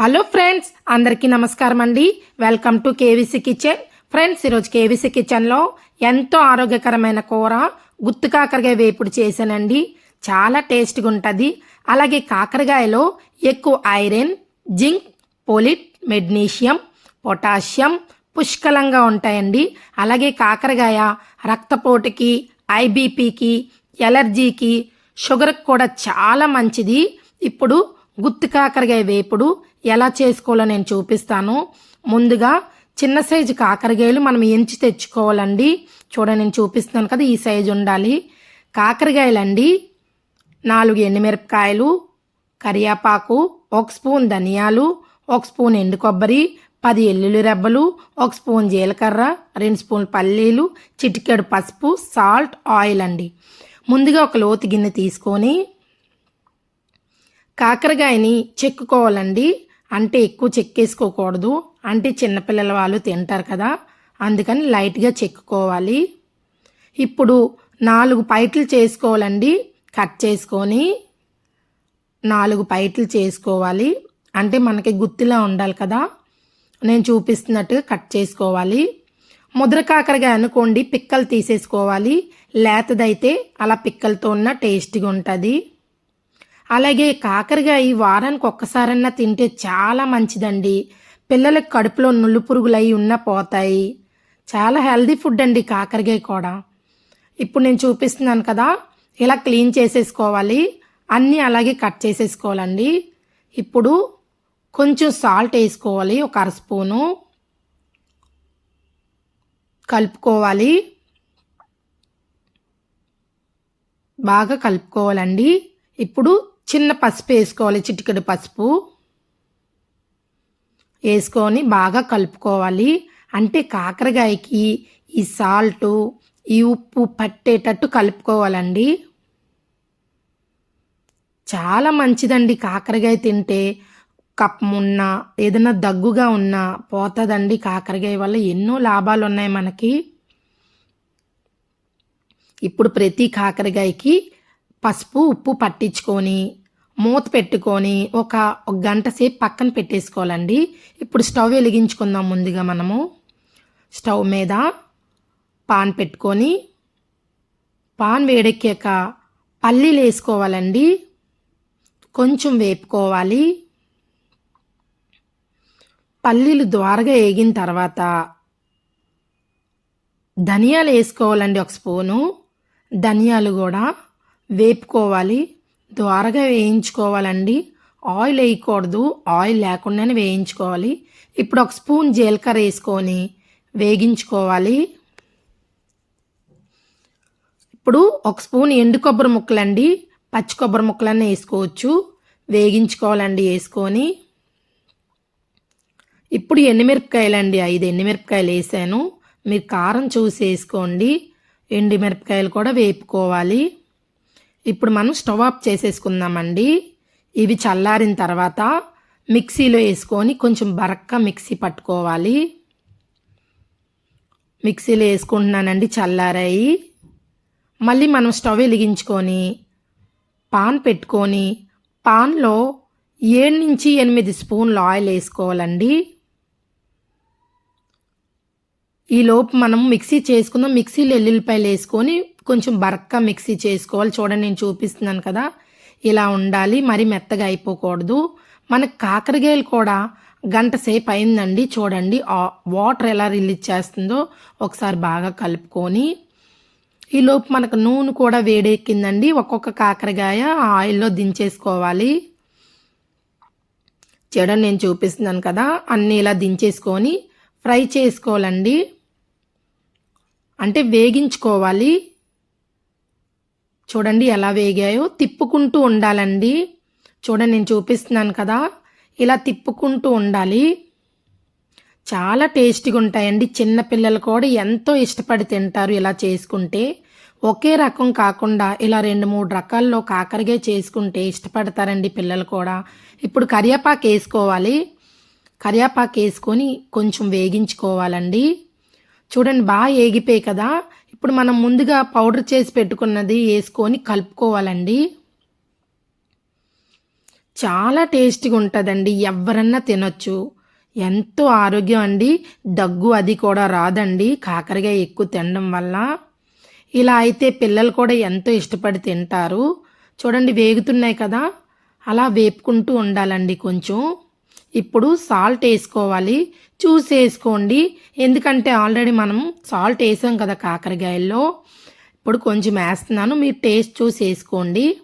Hello friends అందరికీ నమస్కారం అండి. Welcome to KVC kitchen friends ఈరోజు కేవీసీ కిచెన్లో ఎంతో ఆరోగ్యకరమైన కూర గుత్తు కాకరకాయ వేపుడు చేశానండి. చాలా టేస్ట్గా ఉంటుంది. అలాగే కాకరకాయలో ఎక్కువ iron zinc folate magnesium potassium పుష్కలంగా ఉంటాయండి. అలాగే కాకరకాయ రక్తపోటుకి ఐబీపీకి ఎలర్జీకి షుగర్కి కూడా చాలా మంచిది. ఇప్పుడు గుత్తి కాకరకాయ వేపుడు ఎలా చేసుకోవాలో నేను చూపిస్తాను. ముందుగా చిన్న సైజు కాకరకాయలు మనం ఎంచి తెచ్చుకోవాలండి. చూడండి నేను చూపిస్తున్నాను కదా ఈ సైజు ఉండాలి. కాకరకాయలండి నాలుగు ఎండుమిరపకాయలు కరియాపాకు ఒక స్పూన్ ధనియాలు ఒక స్పూన్ ఎండు కొబ్బరి పది ఎల్లుల్లి రెబ్బలు ఒక స్పూన్ జీలకర్ర రెండు స్పూన్ పల్లీలు చిటికెడు పసుపు సాల్ట్ ఆయిల్ అండి. ముందుగా ఒక లోతు గిన్నె తీసుకొని కాకరకాయని చెక్కుకోవాలండి. అంటే ఎక్కువ చెక్కేసుకోకూడదు. అంటే చిన్నపిల్లల వాళ్ళు తింటారు కదా అందుకని లైట్గా చెక్కుకోవాలి. ఇప్పుడు నాలుగు పైట్లు చేసుకోవాలండి. కట్ చేసుకొని నాలుగు పైట్లు చేసుకోవాలి. అంటే మనకి గుత్తిలా ఉండాలి కదా నేను చూపిస్తున్నట్టుగా కట్ చేసుకోవాలి. ముద్ర కాకరగా అనుకోండి పిక్కలు తీసేసుకోవాలి. లేతదైతే అలా పిక్కలతో ఉన్న టేస్ట్గా ఉంటుంది. అలాగే కాకరకాయ వారానికి ఒక్కసారన్నా తింటే చాలా మంచిదండి. పిల్లలకు కడుపులో నుళ్ళు పురుగులు అయి ఉన్న పోతాయి. చాలా హెల్దీ ఫుడ్ అండి కాకరకాయ కూడా. ఇప్పుడు నేను చూపిస్తున్నాను కదా ఇలా క్లీన్ చేసేసుకోవాలి. అన్నీ అలాగే కట్ చేసేసుకోవాలండి. ఇప్పుడు కొంచెం సాల్ట్ వేసుకోవాలి ఒక అర స్పూను. కలుపుకోవాలి. బాగా కలుపుకోవాలండి. ఇప్పుడు చిన్న పసుపు వేసుకోవాలి చిటికెడు పసుపు. వేసుకొని బాగా కలుపుకోవాలి. అంటే కాకరకాయకి ఈ సాల్టు ఈ ఉప్పు పట్టేటట్టు కలుపుకోవాలండి. చాలా మంచిదండి కాకరకాయ తింటే. కప్పం ఉన్నా ఏదైనా దగ్గుగా ఉన్నా పోతుందండి కాకరకాయ వల్ల. ఎన్నో లాభాలు ఉన్నాయి మనకి. ఇప్పుడు ప్రతి కాకరకాయకి పసుపు ఉప్పు పట్టించుకొని మూత పెట్టుకొని ఒక ఒక గంట సేపు పక్కన పెట్టేసుకోవాలండి. ఇప్పుడు స్టవ్ వెలిగించుకుందాం ముందుగా మనము. స్టవ్ మీద పాన్ పెట్టుకొని పాన్ వేడెక్కాక పల్లీలు వేసుకోవాలండి. కొంచెం వేపుకోవాలి. పల్లీలు ద్వారగా వేగిన తర్వాత ధనియాలు వేసుకోవాలండి ఒక స్పూను. ధనియాలు కూడా వేపుకోవాలి. ద్వారగా వేయించుకోవాలండి. ఆయిల్ వేయకూడదు. ఆయిల్ లేకుండానే వేయించుకోవాలి. ఇప్పుడు ఒక స్పూన్ జీలకర్ర వేసుకొని వేగించుకోవాలి. ఇప్పుడు ఒక స్పూన్ ఎండు కొబ్బరి ముక్కలండి. పచ్చి కొబ్బరి ముక్కలన్నీ వేసుకోవచ్చు. వేగించుకోవాలండి వేసుకొని. ఇప్పుడు ఎండుమిరపకాయలండి. ఐదు ఎండుమిరపకాయలు వేసాను. మీరు కారం చూసి వేసుకోండి. ఎండుమిరపకాయలు కూడా వేపుకోవాలి. ఇప్పుడు మనం స్టవ్ ఆఫ్ చేసేసుకుందామండి. ఇవి చల్లారిన తర్వాత మిక్సీలో వేసుకొని కొంచెం బరక్క మిక్సీ పట్టుకోవాలి. మిక్సీలో వేసుకుంటున్నానండి చల్లారాయి. మళ్ళీ మనం స్టవ్ వెలిగించుకొని పాన్ పెట్టుకొని పాన్లో ఏడు నుంచి ఎనిమిది స్పూన్లు ఆయిల్ వేసుకోవాలండి. ఈలోపు మనం మిక్సీ చేసుకుందాం. మిక్సీలో ఎల్లుల్లిపాయలు వేసుకొని కొంచెం బరక్క మిక్సీ చేసుకోవాలి. చూడండి నేను చూపిస్తున్నాను కదా. ఇలా ఉండాలి. మరి మెత్తగా అయిపోకూడదు. మనకు కాకరకాయలు కూడా గంట సేపు అయిందండి. చూడండి వాటర్ ఎలా రిలీజ్ చేస్తుందో ఒకసారి బాగా కలుపుకొని. ఈలోపు మనకు నూనె కూడా వేడెక్కిందండి. ఒక్కొక్క కాకరకాయ ఆయిల్లో దించేసుకోవాలి. చూడండి నేను చూపిస్తున్నాను కదా. అన్నీ ఇలా దించేసుకొని ఫ్రై చేసుకోవాలండి. అంటే వేగించుకోవాలి. చూడండి ఎలా వేగాయో. తిప్పుకుంటూ ఉండాలండి. చూడండి నేను చూపిస్తున్నాను కదా. ఇలా తిప్పుకుంటూ ఉండాలి. చాలా టేస్టీగా ఉంటాయండి. చిన్నపిల్లలు కూడా ఎంతో ఇష్టపడి తింటారు ఇలా చేసుకుంటే. ఒకే రకం కాకుండా ఇలా రెండు మూడు రకాల్లో కాకరకాయ చేసుకుంటే ఇష్టపడతారండి పిల్లలు కూడా. ఇప్పుడు కరివేపాకు వేసుకోవాలి. కరివేపాకు వేసుకొని కొంచెం వేగించుకోవాలండి. చూడండి బాగా ఏగిపోయి కదా. ఇప్పుడు మనం ముందుగా పౌడర్ చేసి పెట్టుకున్నది వేసుకొని కలుపుకోవాలండి. చాలా టేస్టీగా ఉంటుందండి ఎవరన్నా తినొచ్చు. ఎంతో ఆరోగ్యం అండి దగ్గు అది కూడా రాదండి కాకరకాయ ఎక్కువ తినడం వల్ల. ఇలా అయితే పిల్లలు కూడా ఎంతో ఇష్టపడి తింటారు. చూడండి వేగుతున్నాయి కదా అలా వేపుకుంటూ ఉండాలండి కొంచెం. ఇప్పుడు సాల్ట్ వేసుకోవాలి. చూసి వేసుకోండి. ఎందుకంటే ఆల్రెడీ మనం సాల్ట్ వేసాం కదా కాకరకాయల్లో. ఇప్పుడు కొంచెం వేస్తున్నాను. మీరు టేస్ట్ చూసి వేసుకోండి.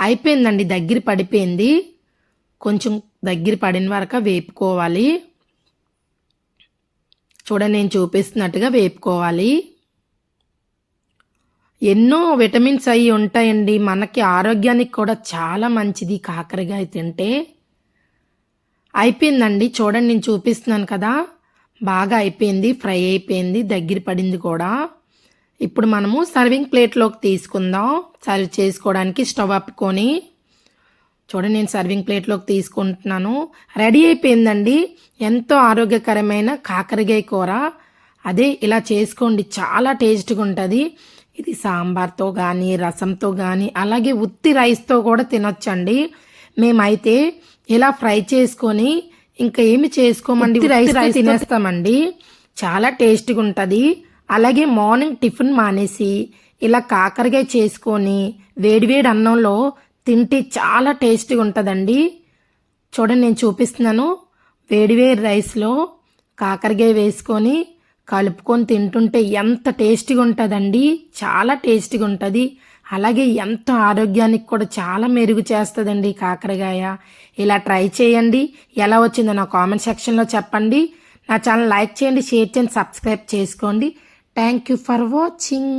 అయిపోయిందండి. దగ్గర పడిపోయింది. కొంచెం దగ్గర పడిన వరకు వేపుకోవాలి. చూడండి నేను చూపిస్తున్నట్టుగా వేపుకోవాలి. ఎన్నో విటమిన్స్ అవి ఉంటాయండి. మనకి ఆరోగ్యానికి కూడా చాలా మంచిది కాకరకాయ తింటే. అయిపోయిందండి. చూడండి నేను చూపిస్తున్నాను కదా. బాగా అయిపోయింది ఫ్రై అయిపోయింది దగ్గర పడింది కూడా. ఇప్పుడు మనము సర్వింగ్ ప్లేట్లోకి తీసుకుందాం. సర్వ్ చేసుకోవడానికి స్టవ్ అప్పుకొని చూడండి నేను సర్వింగ్ ప్లేట్లోకి తీసుకుంటున్నాను. రెడీ అయిపోయిందండి. ఎంతో ఆరోగ్యకరమైన కాకరకాయ కూర. అదే ఇలా చేసుకోండి చాలా టేస్ట్గా ఉంటుంది. ఇది సాంబార్తో కానీ రసంతో కానీ అలాగే ఉత్తి రైస్తో కూడా తినొచ్చండి. మేమైతే ఇలా ఫ్రై చేసుకొని ఇంకా ఏమి చేసుకోమండి? రైస్ రైస్ తినేస్తామండి. చాలా టేస్ట్గా ఉంటుంది. అలాగే మార్నింగ్ టిఫిన్ మానేసి ఇలా కాకరకాయ చేసుకొని వేడివేడి అన్నంలో తింటే చాలా టేస్టీగా ఉంటుందండి. చూడండి నేను చూపిస్తున్నాను. వేడివేడి రైస్లో కాకరకాయ వేసుకొని కలుపుకొని తింటుంటే ఎంత టేస్టీగా ఉంటుందండి. చాలా టేస్టీగా ఉంటుంది. అలాగే ఎంతో ఆరోగ్యానికి కూడా చాలా మెరుగు చేస్తుందండి కాకరకాయ. ఇలా ట్రై చేయండి. ఎలా వచ్చిందో నా కామెంట్ సెక్షన్లో చెప్పండి. నా ఛానల్ లైక్ చేయండి షేర్ చేయండి సబ్స్క్రైబ్ చేసుకోండి. Thank you for watching.